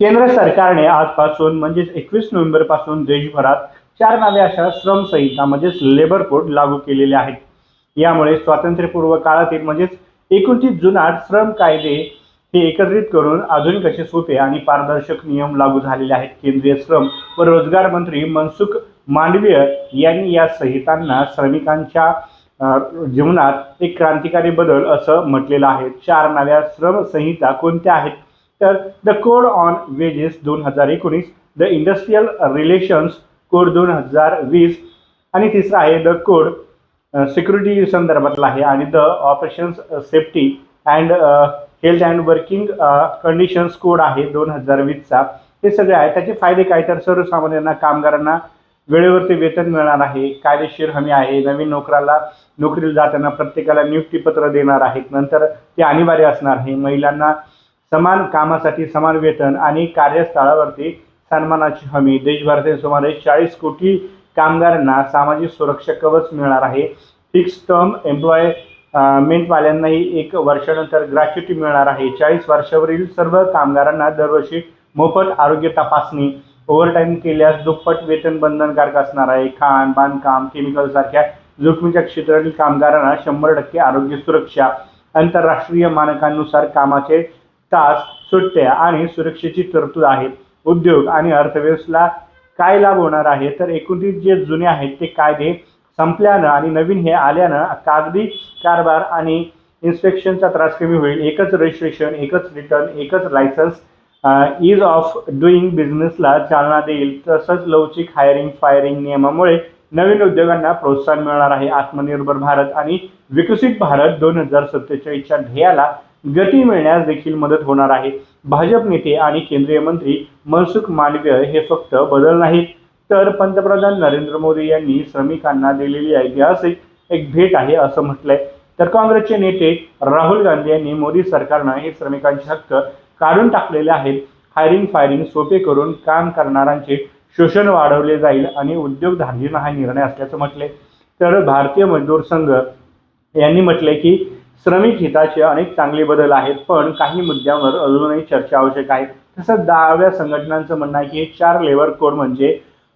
केंद्र सरकारने आजपासून म्हणजेच एकवीस नोव्हेंबरपासून देशभरात चार नव्या अशा श्रम संहिता म्हणजेच लेबर कोड लागू केलेले आहेत. यामुळे स्वातंत्र्यपूर्व काळातील म्हणजेच एकोणतीस जुनाट श्रम कायदे हे एकत्रित करून आधुनिक असे सोपे आणि पारदर्शक नियम लागू झालेले आहेत. केंद्रीय श्रम व रोजगार मंत्री मनसुख मांडवीय यांनी या संहितांना श्रमिकांच्या जीवनात एक क्रांतिकारी बदल असं म्हटलेलं आहे. चार नव्या श्रम संहिता कोणत्या आहेत? तर द कोड ऑन वेजेस दोन हजार एकोणीस द इंडस्ट्रियल रिलेशन्स कोड दोन हजार वीस आणि तिसरा आहे द कोड सिक्युरिटी संदर्भातला आहे आणि the operations safety and health and working conditions code आहे दोन हजार वीसचा. हे सगळे आहे त्याचे फायदे काय? तर सर्वसामान्यांना कामगारांना वेळेवरती वेतन मिळणार आहे. कायदेशीर हमी आहे. नवीन नोकराला नोकरीला जाताना प्रत्येकाला नियुक्तीपत्र देणार आहेत. नंतर ते अनिवार्य असणार आहे. महिलांना समान कामासाठी समान वेतन आणि कार्यस्थळावरती सन्मानाची हमी. देशभरातील सुमारे चाळीस कोटी कामगारांना सामाजिक सुरक्षा कवच मिळणार आहे. फिक्स टर्म एम्प्लॉय मेंटवाल्यांनाही एक वर्षानंतर ग्रॅच्युटी मिळणार आहे. चाळीस वर्षावरील सर्व कामगारांना दरवर्षी मोफत आरोग्य तपासणी ओव्हरटाईम केल्यास दुप्पट वेतन बंधनकारक असणार आहे. खाण बांधकाम केमिकल सारख्या जोखमीच्या क्षेत्रातील कामगारांना शंभर टक्के आरोग्य सुरक्षा आंतरराष्ट्रीय मानकांनुसार कामाचे तास सुट्ट्या आणि सुरक्षेची तरतूद आहे. उद्योग आणि अर्थव्यवस्थेला काय लाभ होणार आहे? तर एकोणतीस जे जुने आहेत ते कायदे संपल्यानं आणि नवीन हे आल्यानं कागदी कारभार आणि इन्स्पेक्शनचा त्रास कमी होईल. एकच रजिस्ट्रेशन एकच रिटर्न एकच लायसन्स इज ऑफ डुईंग बिझनेसला चालना देईल. तसंच लवचिक हायरिंग फायरिंग नियमामुळे नवीन उद्योगांना प्रोत्साहन मिळणार आहे. आत्मनिर्भर भारत आणि विकसित भारत दोन हजार सत्तेचाळीसच्या ध्येयाला गती मिळण्यास देखील मदत होणार आहे. भाजप नेते आणि केंद्रीय मंत्री मनसुख मांडवीय हे फक्त बदल नाहीत. तर पंतप्रधान नरेंद्र मोदी यांनी श्रमिकांना दिलेली ऐतिहासिक एक भेट आहे असं म्हटलंय. तर काँग्रेसचे नेते राहुल गांधी यांनी मोदी सरकारनं हे श्रमिकांचे हक्क काढून टाकलेले आहेत. हायरिंग फायरिंग सोपे करून काम करणाऱ्यांचे शोषण वाढवले जाईल आणि उद्योगधारजींना हा निर्णय असल्याचं म्हटले तर भारतीय मजदूर संघ यांनी म्हटले की श्रमिक हिताचे अनेक चांगले बदल आहेत पण काही मुद्द्यांवर अजूनही चर्चा आवश्यक आहे. तसंच दहाव्या संघटनांचं म्हणणं आहे की हे चार लेबर कोड म्हणजे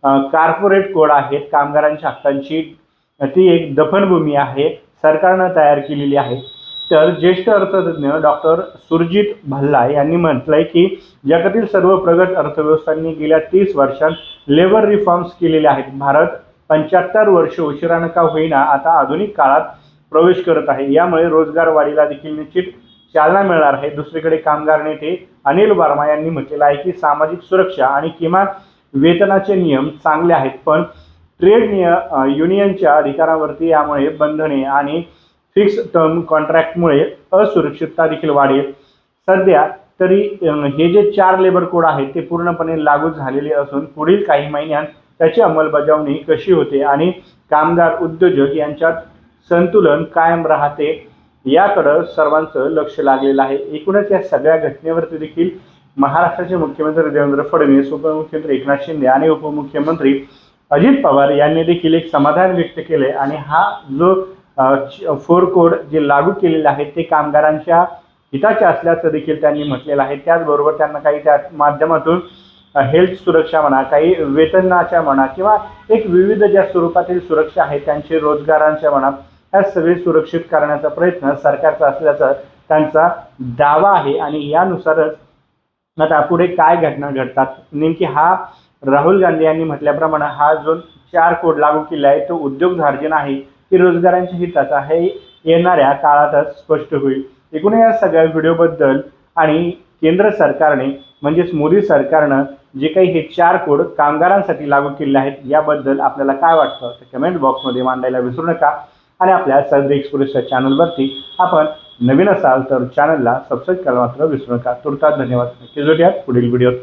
कार्पोरेट कोड आहेत. कामगारांच्या हक्कांची ती एक दफनभूमी आहे. सरकारनं तयार केलेली आहे. तर ज्येष्ठ अर्थतज्ञ डॉक्टर सुरजित भल्ला यांनी म्हटलंय की जगातील सर्व प्रगत अर्थव्यवस्थांनी गेल्या तीस वर्षात लेबर रिफॉर्म्स केलेले आहेत. भारत पंच्याहत्तर वर्ष उशिरानं का होईना आता आधुनिक काळात प्रवेश करत आहे. यामुळे रोजगार वाढीला देखील निश्चित चालना मिळणार आहे. दुसरीकडे कामगार नेते अनिल वर्मा यांनी म्हटलेलं आहे की सामाजिक सुरक्षा आणि किमान वेतनाचे नियम चांगले आहेत पण ट्रेड निय युनियनच्या अधिकारावरती यामुळे बंधने आणि फिक्स टर्म कॉन्ट्रॅक्टमुळे असुरक्षितता देखील वाढेल. सध्या तरी हे जे चार लेबर कोड आहेत ते पूर्णपणे लागू झालेले असून पुढील काही महिन्यात त्याची अंमलबजावणी कशी होते आणि कामगार उद्योजक यांच्यात संतुलन कायम राहते. याकडं सर्वांचं लक्ष लागलेलं आहे. एकूणच या सगळ्या घटनेवरती देखील महाराष्ट्राचे मुख्यमंत्री देवेंद्र फडणवीस उपमुख्यमंत्री एकनाथ शिंदे आणि उपमुख्यमंत्री अजित पवार यांनी देखील एक समाधान व्यक्त केले आणि हा जो फोर कोड जे लागू केलेले आहेत ते कामगारांच्या हिताचे असल्याचं देखील त्यांनी म्हटलेलं आहे. त्याचबरोबर त्यांना काही त्या माध्यमातून हेल्थ सुरक्षा म्हणा काही वेतनाच्या म्हणा किंवा एक विविध ज्या स्वरूपातील सुरक्षा आहे त्यांचे रोजगारांच्या म्हणा सगळी सुरक्षित करण्याचा प्रयत्न सरकारचा असल्याचा त्यांचा दावा आहे आणि यानुसारच आता पुढे काय घटना घडतात? नेमकी हा राहुल गांधी यांनी म्हटल्याप्रमाणे हा जो चार कोड लागू केला आहे तो उद्योगधार्जन आहे की रोजगारांच्या हिताचा हे येणाऱ्या काळातच स्पष्ट होईल. एकूण या सगळ्या व्हिडिओबद्दल आणि केंद्र सरकारने म्हणजेच मोदी सरकारनं जे काही हे चार कोड कामगारांसाठी लागू केले आहेत याबद्दल आपल्याला काय वाटतं? ते कमेंट बॉक्समध्ये मांडायला विसरू नका. आणि आपल्या सर्व एक्सप्रेसच्या चॅनलवरती आपण नवीन असाल तर चॅनलला सबस्क्राईब करायला मात्र विसरू नका. तुर्तास धन्यवाद. नक्की जोडूयात पुढील व्हिडिओत